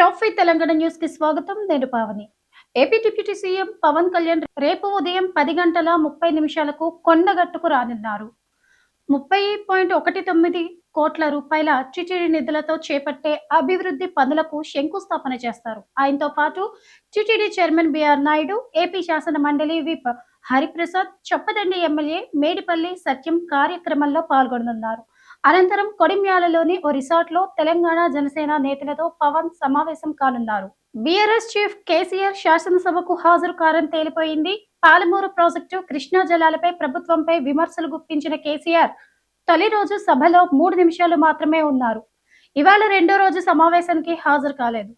Top Telangana న్యూస్కి స్వాగతం. నేను Pavani. AP deputy CM Pawan Kalyan రేపు ఉదయం పది గంటల ముప్పై నిమిషాలకు కొండగట్టుకు రానున్నారు. ముప్పై పాయింట్ ఒకటి తొమ్మిది కోట్ల రూపాయల చిచిడి నిధులతో చేపట్టే అభివృద్ధి పనులకు శంకుస్థాపన చేస్తారు. ఆయనతో పాటు చిటిడి చైర్మన్ బిఆర్ నాయుడు ఏపీ శాసన మండలి విప్ హరిప్రసాద్ చొప్పదండి ఎమ్మెల్యే మేడిపల్లి సత్యం కార్యక్రమంలో పాల్గొననున్నారు. అనంతరం కొడిమ్యాలలోని ఓ రిసార్ట్లో తెలంగాణ జనసేన నేతలతో పవన్ సమావేశం కానున్నారు. బీఆర్ఎస్ చీఫ్ కేసీఆర్ శాసనసభకు హాజరు కారని తేలిపోయింది. పాలమూరు ప్రాజెక్టు కృష్ణా జలాలపై ప్రభుత్వంపై విమర్శలు గుప్పించిన కేసీఆర్ తొలి రోజు సభలో మూడు నిమిషాలు మాత్రమే ఉన్నారు. ఇవాళ రెండో రోజు సమావేశానికి హాజరు కాలేదు.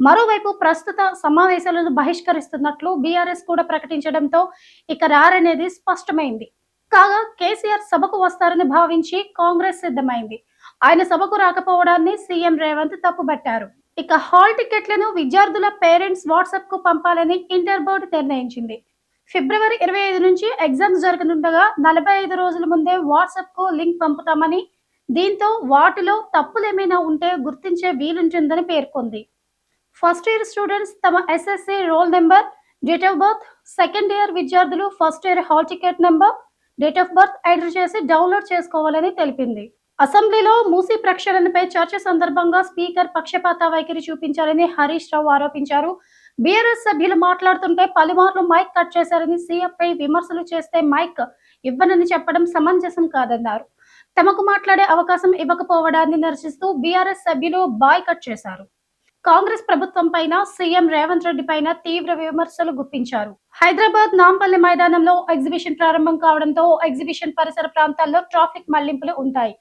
మరోవైపు ప్రస్తుత సమావేశాలను బహిష్కరిస్తున్నట్లు బీఆర్ఎస్ కూడా ప్రకటించడంతో ఇక రారనేది స్పష్టమైంది. కాగా కేసీఆర్ సభకు వస్తారని భావించి కాంగ్రెస్ సిద్ధమైంది. ఆయన సభకు రాకపోవడాన్ని సీఎం రేవంత్ తప్పుబట్టారు. ఇక హాల్ టికెట్లను విద్యార్థుల పేరెంట్స్ వాట్సాప్కు పంపాలని ఇంటర్ బోర్డు నిర్ణయించింది. ఫిబ్రవరి ఇరవై ఐదు నుంచి ఎగ్జామ్స్ జరగనుండగా నలభై ఐదు రోజుల ముందే వాట్సాప్కు లింక్ పంపుతామని దీంతో వాటిలో తప్పులేమైనా ఉంటే గుర్తించే వీలుంటుందని పేర్కొంది. ఫస్ట్ ఇయర్ స్టూడెంట్స్ తమ SSC roll number date of birth second year విద్యార్థులు first year hall ticket number date of birth enter చేసి డౌన్లోడ్ చేసుకోవాలని తెలిపింది. అసెంబ్లీలో మూసీ ప్రక్షాళనపై చర్చ సందర్భంగా స్పీకర్ పక్షపాత వైఖరి చూపించారని హరీష్ రావు ఆరోపించారు. బీఆర్ఎస్ సభ్యులు మాట్లాడుతుంటే పలుమార్లు మైక్ కట్ చేశారని సీఎంపై విమర్శలు చేస్తే మైక్ ఇవ్వనని చెప్పడం సమంజసం కాదన్నారు. తమకు మాట్లాడే అవకాశం ఇవ్వకపోవడాన్ని నిరసిస్తూ బీఆర్ఎస్ సభ్యులు బాయ్ కట్ చేశారు. కాంగ్రెస్ ప్రభుత్వం పైన సీఎం రేవంత్ రెడ్డి పైన తీవ్ర విమర్శలు గుప్పించారు. హైదరాబాద్ నాంపల్లి మైదానంలో ఎగ్జిబిషన్ ప్రారంభం కావడంతో ఎగ్జిబిషన్ పరిసర ప్రాంతాల్లో ట్రాఫిక్ మళ్ళింపులు ఉంటాయి.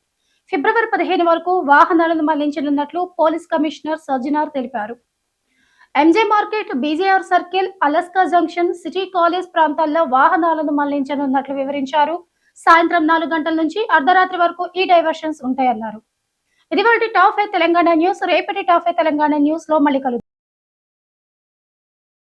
ఫిబ్రవరి పదిహేను వరకు వాహనాలను మళ్ళించనున్నట్లు పోలీస్ కమిషనర్ సజ్జనార్ తెలిపారు. MJ market BJR circle Alaska junction city college ప్రాంతాల్లో వాహనాలను మళ్ళించనున్నట్లు వివరించారు. సాయంత్రం నాలుగు గంటల నుంచి అర్ధరాత్రి వరకు ఈ డైవర్షన్స్ ఉంటాయన్నారు. ఇది వాళ్ళ టాప్ ఫైవ్ తెలంగాణ న్యూస్ రేపటి టాప్ ఫైవ్ తెలంగాణ న్యూస్లో మళ్ళీ కలుద్దాం.